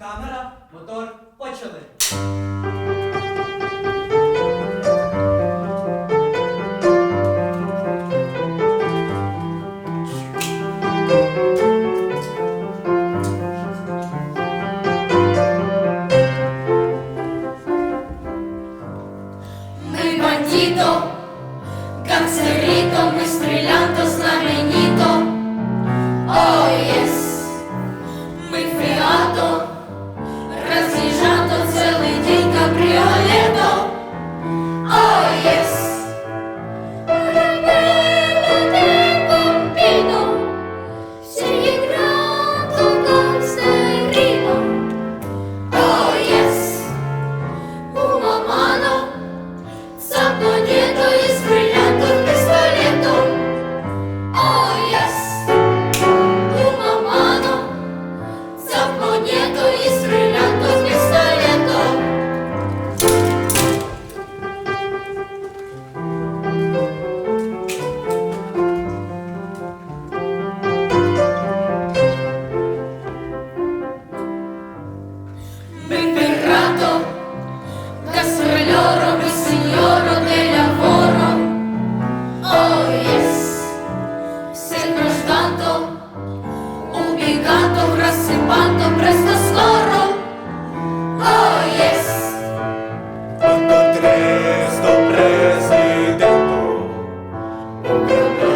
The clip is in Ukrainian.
Камера, мотор, почали. Ми бандіто, канцеріто, ми стрілянто. Яблони prossi quanto presto scorro. Oh yes! Quanto presto presidente, o